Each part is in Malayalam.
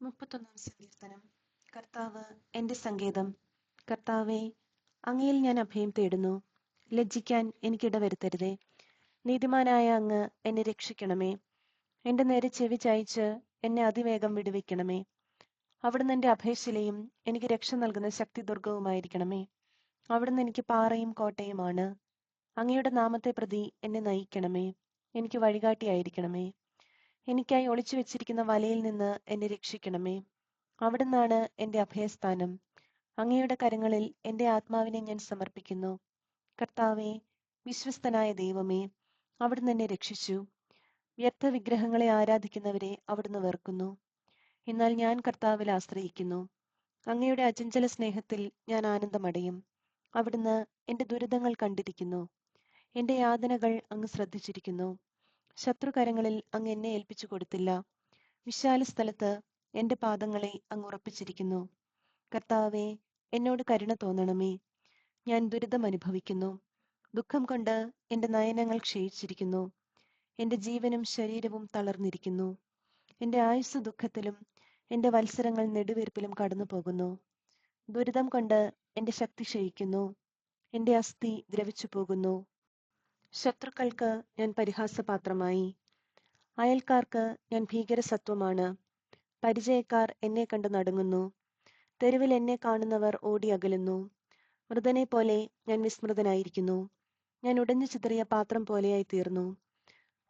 മുപ്പത്തൊന്നാം സങ്കീർത്തനം. കർത്താവ് എന്റെ സങ്കേതം. കർത്താവെ അങ്ങയിൽ ഞാൻ അഭയം തേടുന്നു. ലജ്ജിക്കാൻ എനിക്കിട വരുത്തരുതേ നീതിമാനായ അങ്ങ് എന്നെ രക്ഷിക്കണമേ. എന്റെ നേരെ ചെവി ചായച്ച് എന്നെ അതിവേഗം വിടുവിക്കണമേ. അവിടുന്ന് എന്റെ അഭയശിലയും എനിക്ക് രക്ഷ നൽകുന്ന ശക്തി ദുർഗവുമായിരിക്കണമേ അവിടുന്ന് എനിക്ക് പാറയും കോട്ടയുമാണ്. അങ്ങയുടെ നാമത്തെ പ്രതി എന്നെ നയിക്കണമേ. എനിക്ക് വഴികാട്ടിയായിരിക്കണമേ. എനിക്കായി ഒളിച്ചു വെച്ചിരിക്കുന്ന വലയിൽ നിന്ന് എന്നെ രക്ഷിക്കണമേ. അവിടുന്നാണ് എന്റെ അഭയസ്ഥാനം. അങ്ങയുടെ കരങ്ങളിൽ എന്റെ ആത്മാവിനെ ഞാൻ സമർപ്പിക്കുന്നു. കർത്താവെ വിശ്വസ്തനായ ദൈവമേ അവിടുന്ന് എന്നെ രക്ഷിച്ചു. വ്യർത്ഥ വിഗ്രഹങ്ങളെ ആരാധിക്കുന്നവരെ അവിടുന്ന് വെറുക്കുന്നു. എന്നാൽ ഞാൻ കർത്താവിൽ ആശ്രയിക്കുന്നു. അങ്ങയുടെ അചഞ്ചല സ്നേഹത്തിൽ ഞാൻ ആനന്ദമടയും. അവിടുന്ന് എന്റെ ദുരിതങ്ങൾ കണ്ടിരിക്കുന്നു. എന്റെ യാതനകൾ അങ്ങ് ശ്രദ്ധിച്ചിരിക്കുന്നു. ശത്രുകരങ്ങളിൽ അങ്ങ് എന്നെ ഏൽപ്പിച്ചു കൊടുത്തില്ല. വിശാല സ്ഥലത്ത് എന്റെ പാദങ്ങളെ അങ്ങ് ഉറപ്പിച്ചിരിക്കുന്നു. കർത്താവെ എന്നോട് കരുണ തോന്നണമേ. ഞാൻ ദുരിതം അനുഭവിക്കുന്നു. ദുഃഖം കൊണ്ട് എന്റെ നയനങ്ങൾ ക്ഷയിച്ചിരിക്കുന്നു. എന്റെ ജീവനും ശരീരവും തളർന്നിരിക്കുന്നു. എന്റെ ആയുസ് ദുഃഖത്തിലും എന്റെ വത്സരങ്ങൾ നെടുവീർപ്പിലും കടന്നു പോകുന്നു ദുരിതം കൊണ്ട് എന്റെ ശക്തി ക്ഷയിക്കുന്നു. എന്റെ അസ്ഥി ദ്രവിച്ചു പോകുന്നു ശത്രുക്കൾക്ക് ഞാൻ പരിഹാസപാത്രമായി. അയൽക്കാർക്ക് ഞാൻ ഭീകരസത്വമാണ്. പരിചയക്കാർ എന്നെ കണ്ട് നടുങ്ങുന്നു. തെരുവിൽ എന്നെ കാണുന്നവർ ഓടി അകലുന്നു. മൃതനെ പോലെ ഞാൻ വിസ്മൃതനായിരിക്കുന്നു. ഞാൻ ഉടഞ്ഞു ചിതറിയ പാത്രം പോലെയായി തീർന്നു.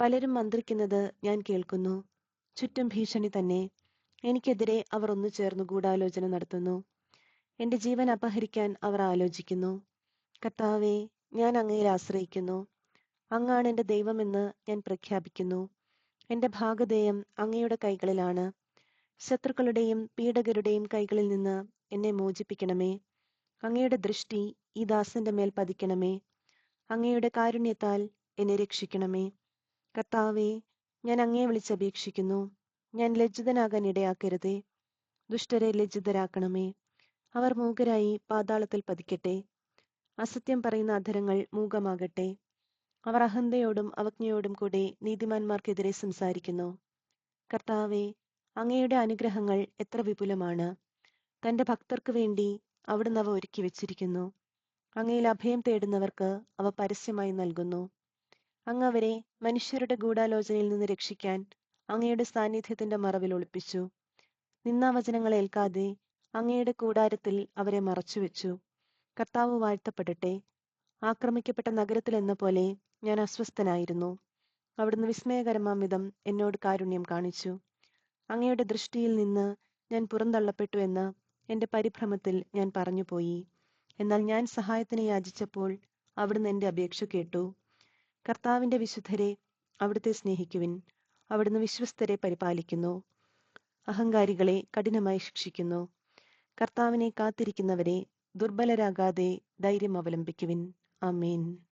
പലരും മന്ത്രിക്കുന്നത് ഞാൻ കേൾക്കുന്നു. ചുറ്റും ഭീഷണി തന്നെ. എനിക്കെതിരെ അവർ ഒന്നു ചേർന്ന് ഗൂഢാലോചന നടത്തുന്നു. എന്റെ ജീവൻ അപഹരിക്കാൻ അവർ ആലോചിക്കുന്നു. കർത്താവെ ഞാൻ അങ്ങയിൽ ആശ്രയിക്കുന്നു. അങ്ങാണ് എന്റെ ദൈവമെന്ന് ഞാൻ പ്രഖ്യാപിക്കുന്നു. എന്റെ ഭാഗധേയം അങ്ങയുടെ കൈകളിലാണ്. ശത്രുക്കളുടെയും പീഡകരുടെയും കൈകളിൽ നിന്ന് എന്നെ മോചിപ്പിക്കണമേ. അങ്ങയുടെ ദൃഷ്ടി ഈ ദാസന്റെ മേൽ പതിക്കണമേ. അങ്ങയുടെ കാരുണ്യത്താൽ എന്നെ രക്ഷിക്കണമേ. കർത്താവേ ഞാൻ അങ്ങയെ വിളിച്ചപേക്ഷിക്കുന്നു ഞാൻ ലജ്ജിതനാകാൻ ഇടയാക്കരുതേ. ദുഷ്ടരെ ലജ്ജിതരാക്കണമേ. അവർ മൂകരായി പാതാളത്തിൽ പതിക്കട്ടെ. അസത്യം പറയുന്ന അധരങ്ങൾ മൂകമാകട്ടെ. അവർ അഹന്തയോടും അവജ്ഞയോടും കൂടെ നീതിമാന്മാർക്കെതിരെ സംസാരിക്കുന്നു. കർത്താവെ അങ്ങയുടെ അനുഗ്രഹങ്ങൾ എത്ര വിപുലമാണ്. തന്റെ ഭക്തർക്ക് വേണ്ടി അവിടുന്ന് അവ ഒരുക്കി വെച്ചിരിക്കുന്നു. അങ്ങയിൽ അഭയം തേടുന്നവർക്ക് അവ പരസ്യമായി നൽകുന്നു. അങ്ങ് അവരെ മനുഷ്യരുടെ ഗൂഢാലോചനയിൽ നിന്ന് രക്ഷിക്കാൻ അങ്ങയുടെ സാന്നിധ്യത്തിന്റെ മറവിൽ ഒളിപ്പിച്ചു. നിന്നാവചനങ്ങൾ ഏൽക്കാതെ അങ്ങയുടെ കൂടാരത്തിൽ അവരെ മറച്ചുവെച്ചു. കർത്താവ് വാഴ്ത്തപ്പെടട്ടെ. ആക്രമിക്കപ്പെട്ട നഗരത്തിലെന്ന പോലെ ഞാൻ അസ്വസ്ഥനായിരുന്നു. അവിടുന്ന് വിസ്മയകരമാം വിധം എന്നോട് കാരുണ്യം കാണിച്ചു. അങ്ങയുടെ ദൃഷ്ടിയിൽ നിന്ന് ഞാൻ പുറന്തള്ളപ്പെട്ടു എന്ന് എന്റെ പരിഭ്രമത്തിൽ ഞാൻ പറഞ്ഞുപോയി. എന്നാൽ ഞാൻ സഹായത്തിന് യാചിച്ചപ്പോൾ അവിടുന്ന് എന്റെ അപേക്ഷ കേട്ടു. കർത്താവിന്റെ വിശുദ്ധരെ അവിടുത്തെ സ്നേഹിക്കുവിൻ. അവിടുന്ന് വിശ്വസ്തരെ പരിപാലിക്കുന്നു. അഹങ്കാരികളെ കഠിനമായി ശിക്ഷിക്കുന്നു. കർത്താവിനെ കാത്തിരിക്കുന്നവരെ ദുർബലരാകാതെ ധൈര്യം അവലംബിക്കുവിൻ. Amen